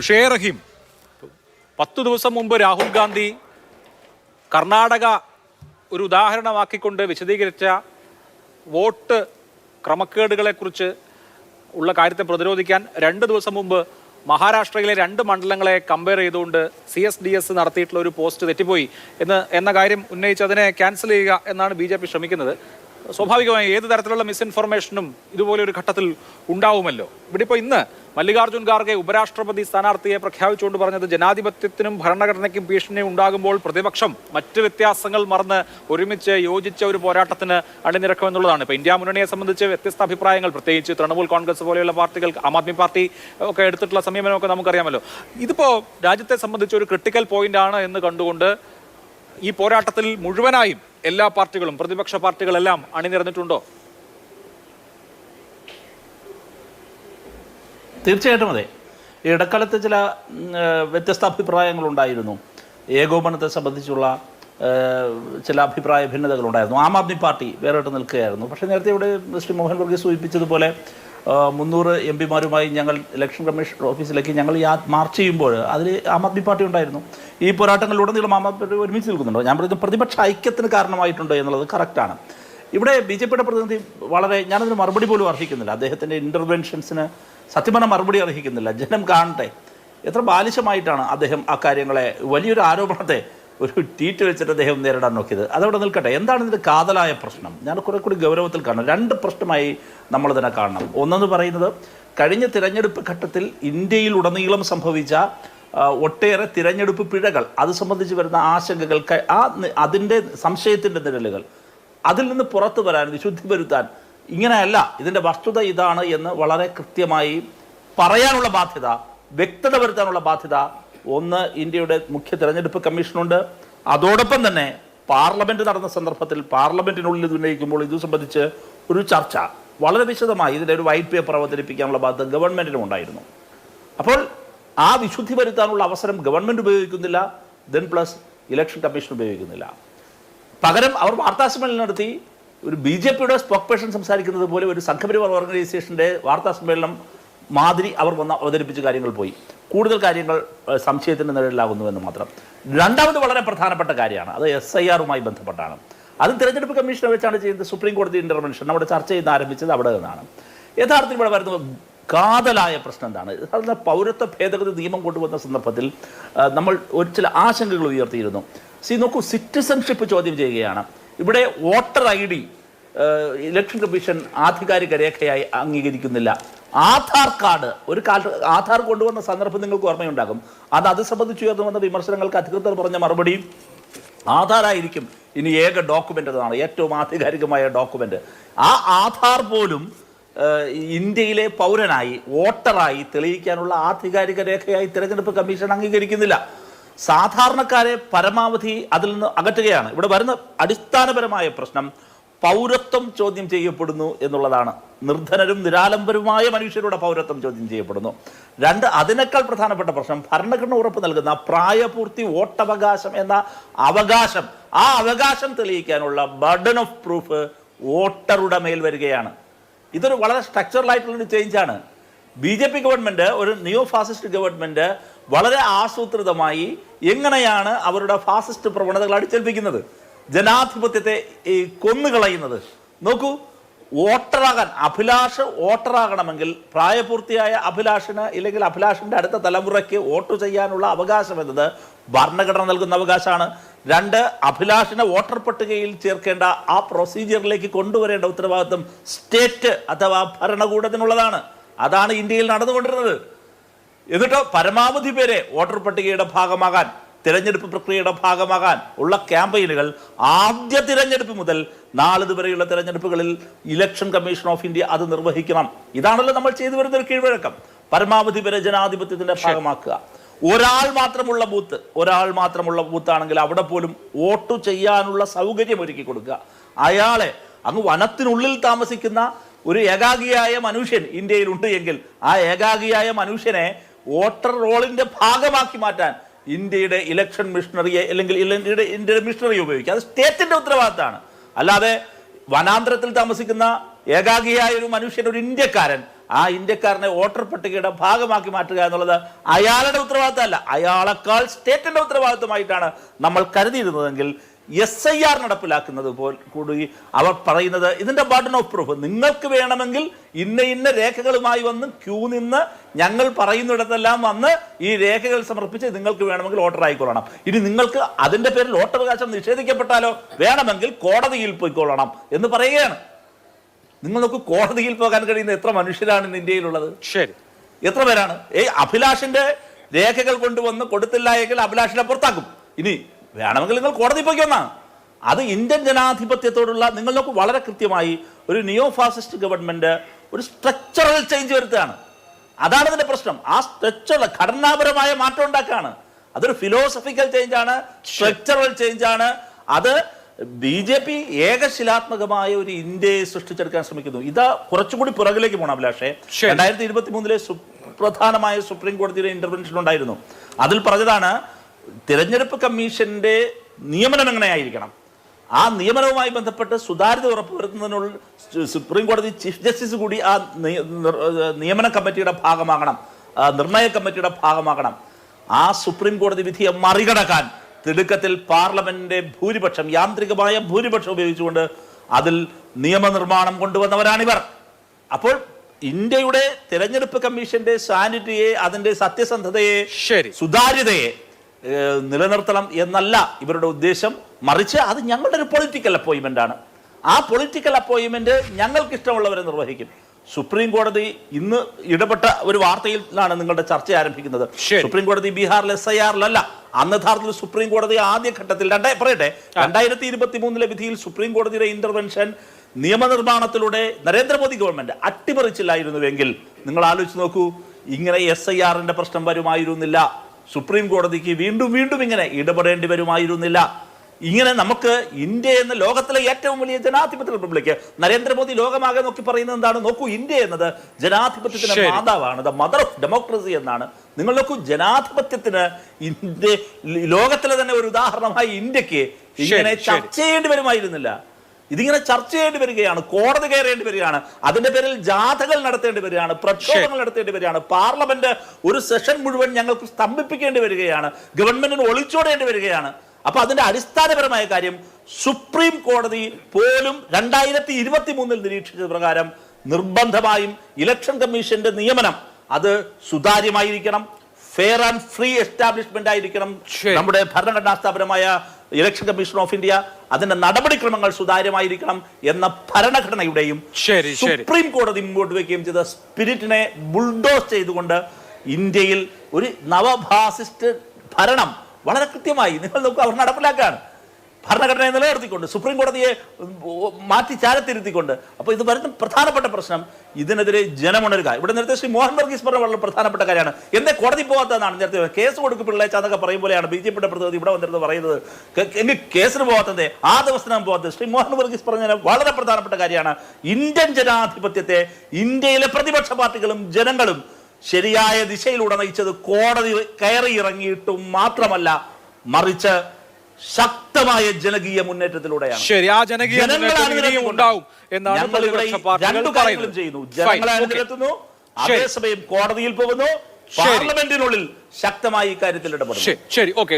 ഷേ റഹീം. പത്തു ദിവസം മുമ്പ് രാഹുൽ ഗാന്ധി കർണാടക ഒരു ഉദാഹരണമാക്കിക്കൊണ്ട് വിശദീകരിച്ച വോട്ട് ക്രമക്കേടുകളെക്കുറിച്ച് ഉള്ള കാര്യത്തെ പ്രതിരോധിക്കാൻ രണ്ട് ദിവസം മുമ്പ് മഹാരാഷ്ട്രയിലെ രണ്ട് മണ്ഡലങ്ങളെ കമ്പയർ ചെയ്തുകൊണ്ട് സി എസ് ഡി എസ് നടത്തിയിട്ടുള്ള ഒരു പോസ്റ്റ് തെറ്റിപ്പോയി എന്ന് എന്ന കാര്യം ഉന്നയിച്ച് അതിനെ ക്യാൻസൽ ചെയ്യുക എന്നാണ് ബി ജെ പി ശ്രമിക്കുന്നത്. സ്വാഭാവികമായി ഏത് തരത്തിലുള്ള മിസ്ഇൻഫർമേഷനും ഇതുപോലെ ഒരു ഘട്ടത്തിൽ ഉണ്ടാവുമല്ലോ. ഇവിടെ ഇപ്പോൾ ഇന്ന് മല്ലികാർജുൻ ഖാർഗെ ഉപരാഷ്ട്രപതി സ്ഥാനാർത്ഥിയെ പ്രഖ്യാപിച്ചുകൊണ്ട് പറഞ്ഞത് ജനാധിപത്യത്തിനും ഭരണഘടനയ്ക്കും ഭീഷണി ഉണ്ടാകുമ്പോൾ പ്രതിപക്ഷം മറ്റ് വ്യത്യാസങ്ങൾ മറന്ന് ഒരുമിച്ച് യോജിച്ച ഒരു പോരാട്ടത്തിന് അണിനിരക്കുമെന്നുള്ളതാണ്. ഇപ്പോൾ ഇന്ത്യ മുന്നണിയെ സംബന്ധിച്ച് വ്യത്യസ്ത അഭിപ്രായങ്ങൾ. പ്രത്യേകിച്ച് തൃണമൂൽ കോൺഗ്രസ് പോലെയുള്ള പാർട്ടികൾ ആം ആദ്മി പാർട്ടി ഒക്കെ എടുത്തിട്ടുള്ള സമീപനമൊക്കെ നമുക്കറിയാമല്ലോ. ഇതിപ്പോൾ രാജ്യത്തെ സംബന്ധിച്ച് ഒരു ക്രിട്ടിക്കൽ പോയിന്റ് ആണ് എന്ന് കണ്ടുകൊണ്ട് ഈ പോരാട്ടത്തിൽ മുഴുവനായും എല്ലാ പാർട്ടികളും പ്രതിപക്ഷ പാർട്ടികളെല്ലാം അണിനിരന്നിട്ടുണ്ടോ? തീർച്ചയായിട്ടും അതെ. ഇടക്കാലത്ത് ചില വ്യത്യസ്ത അഭിപ്രായങ്ങളുണ്ടായിരുന്നു. ഏകോപനത്തെ സംബന്ധിച്ചുള്ള ചില അഭിപ്രായ ഭിന്നതകളുണ്ടായിരുന്നു. ആം ആദ്മി പാർട്ടി വേറിട്ട് നിൽക്കുകയായിരുന്നു. പക്ഷേ നേരത്തെ ഇവിടെ ശ്രീ മോഹൻ വർഗീസ് സൂചിപ്പിച്ചതുപോലെ മുന്നൂറ് എം പിമാരുമായി ഞങ്ങൾ ഇലക്ഷൻ കമ്മീഷൻ ഓഫീസിലേക്ക് ഞങ്ങൾ യാ മാർച്ച് ചെയ്യുമ്പോൾ അതിൽ ആം ആദ്മി പാർട്ടി ഉണ്ടായിരുന്നു. ഈ പോരാട്ടങ്ങളിലുടനീളം ആം ആദ്മി പാർട്ടി ഒരുമിച്ച് നിൽക്കുന്നുണ്ടോ. ഞാൻ പറയുന്നത് പ്രതിപക്ഷ ഐക്യത്തിന് കാരണമായിട്ടുണ്ട് എന്നുള്ളത് കറക്റ്റാണ്. ഇവിടെ ബി ജെ പിയുടെ പ്രതിനിധി വളരെ ഞാനതിന് മറുപടി പോലും അർഹിക്കുന്നില്ല. അദ്ദേഹത്തിന്റെ ഇന്റർവെൻഷൻസിന് സത്യമന മറുപടി അർഹിക്കുന്നില്ല. ജനം കാണട്ടെ. എത്ര ബാലിശമായിട്ടാണ് അദ്ദേഹം ആ കാര്യങ്ങളെ വലിയൊരു ആരോപണത്തെ ഒരു ട്വീറ്റ് വെച്ചിട്ട് അദ്ദേഹം നേരിടാൻ നോക്കിയത്. അതവിടെ നിൽക്കട്ടെ. എന്താണ് ഇതിന്റെ കാതലായ പ്രശ്നം? ഞാൻ കുറെ കൂടി ഗൗരവത്തിൽ കാണണം രണ്ട് പ്രശ്നമായി നമ്മൾ ഇതിനെ കാണണം. ഒന്നെന്ന് പറയുന്നത് കഴിഞ്ഞ തിരഞ്ഞെടുപ്പ് ഘട്ടത്തിൽ ഇന്ത്യയിൽ ഉടനീളം സംഭവിച്ച ഒട്ടേറെ തിരഞ്ഞെടുപ്പ് പിഴകൾ അത് സംബന്ധിച്ച് വരുന്ന ആശങ്കകൾ ആ അതിന്റെ സംശയത്തിന്റെ നിഴലുകൾ അതിൽ നിന്ന് പുറത്തു വരാൻ വിശുദ്ധി വരുത്താൻ ഇങ്ങനെയല്ല. ഇതിന്റെ വസ്തുത ഇതാണ് എന്ന് വളരെ കൃത്യമായി പറയാനുള്ള ബാധ്യത വ്യക്തത വരുത്താനുള്ള ബാധ്യത ഒന്ന് ഇന്ത്യയുടെ മുഖ്യ തെരഞ്ഞെടുപ്പ് കമ്മീഷനുണ്ട്. അതോടൊപ്പം തന്നെ പാർലമെന്റ് നടന്ന സന്ദർഭത്തിൽ പാർലമെന്റിനുള്ളിൽ ഇത് ഉന്നയിക്കുമ്പോൾ ഇത് സംബന്ധിച്ച് ഒരു ചർച്ച വളരെ വിശദമായി ഇതിന്റെ ഒരു വൈറ്റ് പേപ്പർ അവതരിപ്പിക്കാനുള്ള ബാധ്യത ഗവൺമെന്റിനും ഉണ്ടായിരുന്നു. അപ്പോൾ ആ വിശുദ്ധി വരുത്താനുള്ള അവസരം ഗവൺമെന്റ് ഉപയോഗിക്കുന്നില്ല ദെൻ പ്ലസ് ഇലക്ഷൻ കമ്മീഷൻ ഉപയോഗിക്കുന്നില്ല. പകരം അവർ വാർത്താസമ്മേളനം നടത്തി. ഒരു ബി ജെ പിയുടെ സ്പോക്ക് പേഴ്സൺ സംസാരിക്കുന്നത് പോലെ ഒരു സംഘപരിവാർ ഓർഗനൈസേഷന്റെ വാർത്താസമ്മേളനം മാതിരി അവർ വന്ന് അവതരിപ്പിച്ച കാര്യങ്ങൾ പോയി. കൂടുതൽ കാര്യങ്ങൾ സംശയത്തിന്റെ നിഴലിലാകുന്നുവെന്ന് മാത്രം. രണ്ടാമത് വളരെ പ്രധാനപ്പെട്ട കാര്യമാണ്. അത് എസ് ഐ ആറുമായി ബന്ധപ്പെട്ടാണ്. അത് തിരഞ്ഞെടുപ്പ് കമ്മീഷനെ വെച്ചാണ് ചെയ്യുന്നത്. സുപ്രീം കോടതി ഇന്റർവെൻഷൻ നമ്മുടെ ചർച്ച ചെയ്ത് ആരംഭിച്ചത് അവിടെ നിന്നാണ്. യഥാർത്ഥത്തിൽ ഇവിടെ വരുന്ന കാതലായ പ്രശ്നം എന്താണ്? യഥാർത്ഥ പൗരത്വ ഭേദഗതി നിയമം കൊണ്ടുവന്ന സന്ദർഭത്തിൽ നമ്മൾ ഒരു ചില ആശങ്കകൾ ഉയർത്തിയിരുന്നു. സി നോക്കൂ സിറ്റിസൺഷിപ്പ് ചോദ്യം ചെയ്യുകയാണ്. ഇവിടെ voter I D election commission ആധികാരിക രേഖയായി അംഗീകരിക്കുന്നില്ല. ആധാർ കാർഡ് ഒരു കാൽ ആധാർ കൊണ്ടുവന്ന സന്ദർഭം നിങ്ങൾക്ക് ഓർമ്മയുണ്ടാകും. അത് അത് സംബന്ധിച്ച് ഉയർന്നു വന്ന വിമർശനങ്ങൾക്ക് അധികൃതർ പറഞ്ഞ മറുപടി ആധാറായിരിക്കും ഇനി ഏക ഡോക്യുമെന്റ് എന്നാണ് ഏറ്റവും ആധികാരികമായ ഡോക്യുമെന്റ് ആ ആധാർ പോലും ഇന്ത്യയിലെ പൗരനായി വോട്ടറായി തെളിയിക്കാനുള്ള ആധികാരിക രേഖയായി തിരഞ്ഞെടുപ്പ് കമ്മീഷൻ അംഗീകരിക്കുന്നില്ല. സാധാരണക്കാരെ പരമാവധി അതിൽ നിന്ന് അകറ്റുകയാണ്. ഇവിടെ വരുന്ന അടിസ്ഥാനപരമായ പ്രശ്നം പൗരത്വം ചോദ്യം ചെയ്യപ്പെടുന്നു എന്നുള്ളതാണ്. നിർധനരും നിരാലംബരുമായ മനുഷ്യരുടെ പൗരത്വം ചോദ്യം ചെയ്യപ്പെടുന്നു. രണ്ട് അതിനേക്കാൾ പ്രധാനപ്പെട്ട പ്രശ്നം ഭരണഘടന ഉറപ്പ് നൽകുന്ന പ്രായപൂർത്തി വോട്ടവകാശം എന്ന അവകാശം. ആ അവകാശം തെളിയിക്കാനുള്ള ബർഡൻ ഓഫ് പ്രൂഫ് വോട്ടറുടെ മേൽ വരികയാണ്. ഇതൊരു വളരെ സ്ട്രക്ചറൽ ആയിട്ടുള്ളൊരു ചേഞ്ചാണ് ബി ജെ പി ഗവൺമെന്റ് ഒരു നിയോ ഫാസിസ്റ്റ് ഗവൺമെന്റ് വളരെ ആസൂത്രിതമായി എങ്ങനെയാണ് അവരുടെ ഫാസിസ്റ്റ് പ്രവണതകൾ അടിച്ചേൽപ്പിക്കുന്നത്? ജനാധിപത്യത്തെ ഈ കൊന്നുകളയുന്നത്. നോക്കൂ വോട്ടറാകാൻ അഭിലാഷ് വോട്ടറാകണമെങ്കിൽ പ്രായപൂർത്തിയായ അഭിലാഷിന് ഇല്ലെങ്കിൽ അഭിലാഷിന്റെ അടുത്ത തലമുറയ്ക്ക് വോട്ട് ചെയ്യാനുള്ള അവകാശം എന്നത് ഭരണഘടന നൽകുന്ന അവകാശമാണ്. രണ്ട് അഭിലാഷിനെ വോട്ടർ പട്ടികയിൽ ചേർക്കേണ്ട ആ പ്രൊസീജിയറിലേക്ക് കൊണ്ടുവരേണ്ട ഉത്തരവാദിത്വം സ്റ്റേറ്റ് അഥവാ ഭരണകൂടത്തിനുള്ളതാണ്. അതാണ് ഇന്ത്യയിൽ നടന്നുകൊണ്ടിരുന്നത്. എന്നിട്ടോ പരമാവധി പേരെ വോട്ടർ പട്ടികയുടെ ഭാഗമാകാൻ തിരഞ്ഞെടുപ്പ് പ്രക്രിയയുടെ ഭാഗമാകാൻ ഉള്ള ക്യാമ്പയിനുകൾ ആദ്യ തിരഞ്ഞെടുപ്പ് മുതൽ നാളിതുവരെയുള്ള തിരഞ്ഞെടുപ്പുകളിൽ ഇലക്ഷൻ കമ്മീഷൻ ഓഫ് ഇന്ത്യ അത് നിർവഹിക്കണം. ഇതാണല്ലോ നമ്മൾ ചെയ്തു വരുന്ന ഒരു കീഴ്വഴക്കം. പരമാവധി പേരെ ജനാധിപത്യത്തിന്റെ ഭാഗമാക്കുക. ഒരാൾ മാത്രമുള്ള ബൂത്ത് ഒരാൾ മാത്രമുള്ള ബൂത്താണെങ്കിൽ അവിടെ പോലും വോട്ട് ചെയ്യാനുള്ള സൗകര്യം ഒരുക്കി കൊടുക്കുക. അയാളെ അങ്ങ് വനത്തിനുള്ളിൽ താമസിക്കുന്ന ഒരു ഏകാഗിയായ മനുഷ്യൻ ഇന്ത്യയിലുണ്ട് എങ്കിൽ ആ ഏകാഗിയായ മനുഷ്യനെ വോട്ടർ റോളിന്റെ ഭാഗമാക്കി മാറ്റാൻ ഇന്ത്യയുടെ ഇലക്ഷൻ മിഷണറിയെ അല്ലെങ്കിൽ ഇന്ത്യയുടെ ഇന്ത്യയുടെ മിഷണറി ഉപയോഗിക്കുക. അത് സ്റ്റേറ്റിന്റെ ഉത്തരവാദിത്തമാണ്. അല്ലാതെ വനാന്തരത്തിൽ താമസിക്കുന്ന ഏകാഗിയായ ഒരു മനുഷ്യൻ ഒരു ഇന്ത്യക്കാരൻ ആ ഇന്ത്യക്കാരനെ വോട്ടർ പട്ടികയുടെ ഭാഗമാക്കി മാറ്റുക എന്നുള്ളത് അയാളുടെ ഉത്തരവാദിത്തമല്ല. അയാളെക്കാൾ സ്റ്റേറ്റിന്റെ ഉത്തരവാദിത്തമായിട്ടാണ് നമ്മൾ കരുതിയിരുന്നതെങ്കിൽ എസ് ഐ ആർ നടപ്പിലാക്കുന്നത് പോൽ കൂടി അവർ പറയുന്നത് ഇതിന്റെ ബട്ടൺ ഓഫ് പ്രൂഫ് നിങ്ങൾക്ക് വേണമെങ്കിൽ ഇന്ന ഇന്ന രേഖകളുമായി വന്ന് ക്യൂ നിന്ന് ഞങ്ങൾ പറയുന്നിടത്തെല്ലാം വന്ന് ഈ രേഖകൾ സമർപ്പിച്ച് നിങ്ങൾക്ക് വേണമെങ്കിൽ വോട്ടർ ആയിക്കൊള്ളണം. ഇനി നിങ്ങൾക്ക് അതിന്റെ പേരിൽ വോട്ടവകാശം നിഷേധിക്കപ്പെട്ടാലോ? വേണമെങ്കിൽ കോടതിയിൽ പോയിക്കൊള്ളണം എന്ന് പറയുകയാണ്. നിങ്ങൾ നോക്ക് കോടതിയിൽ പോകാൻ കഴിയുന്ന എത്ര മനുഷ്യരാണ് ഇന്ന് ഇന്ത്യയിലുള്ളത്? ശരി. എത്ര പേരാണ്? ഏയ് അഭിലാഷിന്റെ രേഖകൾ കൊണ്ടുവന്ന് കൊടുത്തില്ല എങ്കിൽ അഭിലാഷിനെ പുറത്താക്കും. ഇനി വേണമെങ്കിൽ നിങ്ങൾ കോടതി പോയിക്കൊന്നാണ് അത് ഇന്ത്യൻ ജനാധിപത്യത്തോടുള്ള നിങ്ങൾ നോക്കൂ വളരെ കൃത്യമായി ഒരു നിയോ ഫാസിസ്റ്റ് ഗവൺമെന്റ് ഒരു സ്ട്രക്ചറൽ ചേഞ്ച് വരുത്തുകയാണ്. അതാണ് ഇതിന്റെ പ്രശ്നം. ആ സ്ട്രക്ചറൽ ഘടനാപരമായ മാറ്റം ഉണ്ടാക്കുകയാണ്. അതൊരു ഫിലോസഫിക്കൽ ചേഞ്ച് ആണ് സ്ട്രക്ചറൽ ചേഞ്ച് ആണ്. അത് ബി ജെ പി ഏകശിലാത്മകമായ ഒരു ഇന്ത്യയെ സൃഷ്ടിച്ചെടുക്കാൻ ശ്രമിക്കുന്നു. ഇത് കുറച്ചുകൂടി പുറകിലേക്ക് പോകണം അഭിലാഷേ. രണ്ടായിരത്തി ഇരുപത്തി മൂന്നിലെ സുപ്രധാനമായ സുപ്രീം കോടതിയുടെ ഇന്റർവെൻഷൻ ഉണ്ടായിരുന്നു. അതിൽ പറഞ്ഞതാണ് തിരഞ്ഞെടുപ്പ് കമ്മീഷന്റെ നിയമനം എങ്ങനെയായിരിക്കണം? ആ നിയമനവുമായി ബന്ധപ്പെട്ട് സുതാര്യത ഉറപ്പുവരുത്തുന്നതിനുള്ള സുപ്രീം കോടതി ചീഫ് ജസ്റ്റിസ് കൂടി ആ നിയമന കമ്മിറ്റിയുടെ ഭാഗമാകണം. നിർണയ കമ്മിറ്റിയുടെ ഭാഗമാകണം. ആ സുപ്രീം കോടതി വിധിയെ മറികടക്കാൻ തിടുക്കത്തിൽ പാർലമെന്റിന്റെ ഭൂരിപക്ഷം യാന്ത്രികമായ ഭൂരിപക്ഷം ഉപയോഗിച്ചുകൊണ്ട് അതിൽ നിയമനിർമ്മാണം കൊണ്ടുവന്നവരാണിവർ. അപ്പോൾ ഇന്ത്യയുടെ തെരഞ്ഞെടുപ്പ് കമ്മീഷന്റെ സാനിറ്റിയെ അതിന്റെ സത്യസന്ധതയെ ശരി. സുതാര്യതയെ നിലനിർത്തണം എന്നല്ല ഇവരുടെ ഉദ്ദേശം. മറിച്ച് അത് ഞങ്ങളുടെ ഒരു പൊളിറ്റിക്കൽ അപ്പോയിൻമെന്റ് ആണ്. ആ പൊളിറ്റിക്കൽ അപ്പോയിന്റ്മെന്റ് ഞങ്ങൾക്ക് ഇഷ്ടമുള്ളവരെ നിർവഹിക്കും. സുപ്രീം കോടതി ഇന്ന് ഇടപെട്ട ഒരു വാർത്തയിലാണ് നിങ്ങളുടെ ചർച്ച ആരംഭിക്കുന്നത്. സുപ്രീം കോടതി ബീഹാറിൽ എസ് ഐ ആറിലല്ല അന്ന് യഥാർത്ഥത്തിൽ സുപ്രീം കോടതി ആദ്യ ഘട്ടത്തിൽ രണ്ടായി പറയട്ടെ രണ്ടായിരത്തി ഇരുപത്തി മൂന്നിലെ വിധിയിൽ സുപ്രീം കോടതിയുടെ ഇന്റർവെൻഷൻ നിയമനിർമ്മാണത്തിലൂടെ നരേന്ദ്രമോദി ഗവൺമെന്റ് അട്ടിമറിച്ചില്ലായിരുന്നുവെങ്കിൽ നിങ്ങൾ ആലോചിച്ച് നോക്കൂ ഇങ്ങനെ എസ് ഐ ആറിന്റെ പ്രശ്നം വരുമായിരുന്നില്ല. സുപ്രീം കോടതിക്ക് വീണ്ടും വീണ്ടും ഇങ്ങനെ ഇടപെടേണ്ടി വരുമായിരുന്നില്ല. ഇങ്ങനെ നമുക്ക് ഇന്ത്യ എന്ന ലോകത്തിലെ ഏറ്റവും വലിയ ജനാധിപത്യ റിപ്പബ്ലിക് നരേന്ദ്രമോദി ലോകമാകെ നോക്കി പറയുന്നത് എന്താണ്? നോക്കൂ ഇന്ത്യ എന്നത് ജനാധിപത്യത്തിന്റെ മാതാവാണ് ദ മദർ ഓഫ് ഡെമോക്രസി എന്നാണ്. നിങ്ങൾ നോക്കൂ ജനാധിപത്യത്തിന് ഇന്ത്യ ലോകത്തിലെ തന്നെ ഒരു ഉദാഹരണമായി ഇന്ത്യയ്ക്ക് ഇങ്ങനെ ചർച്ച ചെയ്യേണ്ടി വരുമായിരുന്നില്ല. ഇതിങ്ങനെ ചർച്ച ചെയ്യേണ്ടി വരികയാണ് കോടതി കയറേണ്ടി വരികയാണ്. അതിന്റെ പേരിൽ ജാഥകൾ നടത്തേണ്ടി വരികയാണ് പ്രക്ഷോഭങ്ങൾ നടത്തേണ്ടി വരികയാണ്. പാർലമെന്റ് ഒരു സെഷൻ മുഴുവൻ ഞങ്ങൾക്ക് സ്തംഭിപ്പിക്കേണ്ടി വരികയാണ്. ഗവൺമെന്റിന് ഒളിച്ചോടേണ്ടി വരികയാണ്. അപ്പൊ അതിന്റെ അടിസ്ഥാനപരമായ കാര്യം സുപ്രീം കോടതി പോലും രണ്ടായിരത്തി ഇരുപത്തി മൂന്നിൽ നിരീക്ഷിച്ചത് പ്രകാരം നിർബന്ധമായും ഇലക്ഷൻ കമ്മീഷന്റെ നിയമനം അത് സുതാര്യമായിരിക്കണം ഫെയർ ആൻഡ് ഫ്രീ എസ്റ്റാബ്ലിഷ്മെന്റ് ആയിരിക്കണം നമ്മുടെ ഭരണഘടനാ സ്ഥാപനമായ ഇലക്ഷൻ കമ്മീഷൻ ഓഫ് ഇന്ത്യ അതിന്റെ നടപടിക്രമങ്ങൾ സുതാര്യമായിരിക്കണം എന്ന ഭരണഘടനയുടെയും. സുപ്രീം കോടതി മുമ്പോട്ട് വയ്ക്കുകയും ചെയ്ത സ്പിരിറ്റിനെ ബുൾഡോസ് ചെയ്തുകൊണ്ട് ഇന്ത്യയിൽ ഒരു നവഭാസിസ്റ്റ് ഭരണം വളരെ കൃത്യമായി നിങ്ങൾ നോക്കുക അവർ നടപ്പിലാക്കുകയാണ് ഭരണഘടനയെ നിലനിർത്തിക്കൊണ്ട് സുപ്രീം കോടതിയെ മാറ്റി ചാരത്തിരുത്തിക്കൊണ്ട്. അപ്പോൾ ഇത് വരുന്ന പ്രധാനപ്പെട്ട പ്രശ്നം ഇതിനെതിരെ ജനമുണരുക. ഇവിടെ നേരത്തെ ശ്രീ മോഹൻ വർഗീസ് പറഞ്ഞ വളരെ പ്രധാനപ്പെട്ട കാര്യമാണ്. എന്തേ കോടതി പോകാത്തതാണ് നേരത്തെ കേസ് കൊടുക്കും പിള്ളേച്ച എന്നൊക്കെ പറയും പോലെയാണ് ബി ജെ പിയുടെ പ്രതിനിധി ഇവിടെ വന്നിരുന്നത് പറയുന്നത്. എങ്കിൽ കേസിന് പോകാത്തത് ആ ദിവസത്തിനാണ് പോകാത്തത് ശ്രീ മോഹൻ വർഗീസ് പറഞ്ഞ വളരെ പ്രധാനപ്പെട്ട കാര്യമാണ്. ഇന്ത്യൻ ജനാധിപത്യത്തെ ഇന്ത്യയിലെ പ്രതിപക്ഷ പാർട്ടികളും ജനങ്ങളും ശരിയായ ദിശയിലൂടെ നയിച്ചത് കോടതി കയറി ഇറങ്ങിയിട്ടും മാത്രമല്ല മറിച്ച് ശക്തമായ ജനകീയ മുന്നേറ്റത്തിലൂടെയാണ്. ശരി ആ ജനകീയ മുന്നേറ്റം ഉണ്ടാവും എന്നാണ് രണ്ടു കാര്യങ്ങളും ചെയ്യുന്നു. ജനങ്ങളെ. അണിനിരത്തുന്നു അതേസമയം കോടതിയിൽ പോകുന്നു പാർലമെന്റിനുള്ളിൽ ശക്തമായി ഇക്കാര്യത്തിൽ ഇടപെടുന്നു. ശരി ഓക്കെ.